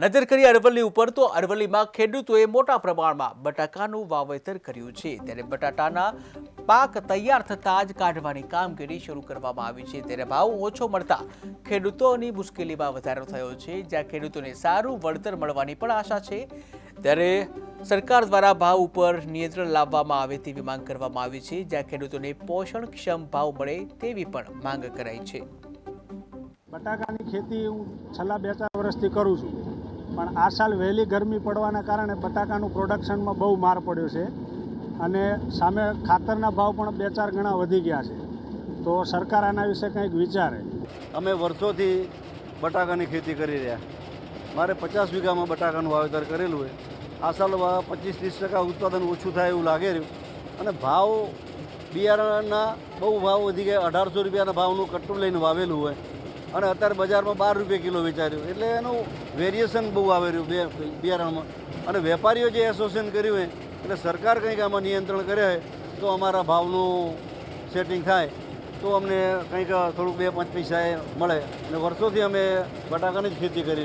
નજર કરી અરવલ્લી ઉપર તો અરવલ્લીમાં ખેડૂતોએ મોટા પ્રમાણમાં બટાકાનું વાવેતર કર્યું છે. ત્યારે બટાટાના પાક તૈયાર થતાં જ કાઢવાની કામગીરી શરૂ કરવામાં આવી છે. ત્યારે ભાવ ઓછો મળતા ખેડૂતોની મુશ્કેલીમાં વધારો થયો છે. જ્યાં ખેડૂતોને સારું વળતર મળવાની પણ આશા છે. ત્યારે સરકાર દ્વારા ભાવ ઉપર નિયંત્રણ લાવવામાં આવે તેવી માંગ કરવામાં આવી છે. જ્યાં ખેડૂતોને પોષણક્ષમ ભાવ મળે તેવી પણ માંગ કરાઈ છે. બટાકાની ખેતી હું છેલ્લા બે ચાર વર્ષથી કરું છું. પણ આ સાલ વહેલી ગરમી પડવાના કારણે બટાકાનું પ્રોડક્શનમાં બહુ માર પડ્યો છે અને સામે ખાતરના ભાવ પણ બે ચાર ગણા વધી ગયા છે. તો સરકાર આના વિશે કંઈક વિચારે. અમે વર્ષોથી બટાકાની ખેતી કરી રહ્યા. મારે પચાસ વીઘામાં બટાકાનું વાવેતર કરેલું હોય. આ સાલ પચીસ ત્રીસ ટકા ઉત્પાદન ઓછું થાય એવું લાગે રહ્યું. અને ભાવ બિયારણના બહુ ભાવ વધી ગયા. અઢારસો રૂપિયાના ભાવનું કટ્ટું લઈને વાવેલું હોય. અને અત્યારે બજારમાં બાર રૂપિયા કિલો વેચાર્યું. એટલે એનું વેરિએશન બહુ આવે રહ્યું બે બિયારણમાં. અને વેપારીઓ જે એસોસિએશન કર્યું હોય, એટલે સરકાર કંઈક આમાં નિયંત્રણ કરે તો અમારા ભાવનું સેટિંગ થાય, તો અમને કંઈક થોડુંક બે પાંચ પૈસા મળે. અને વર્ષોથી અમે બટાકાની જ ખેતી કરી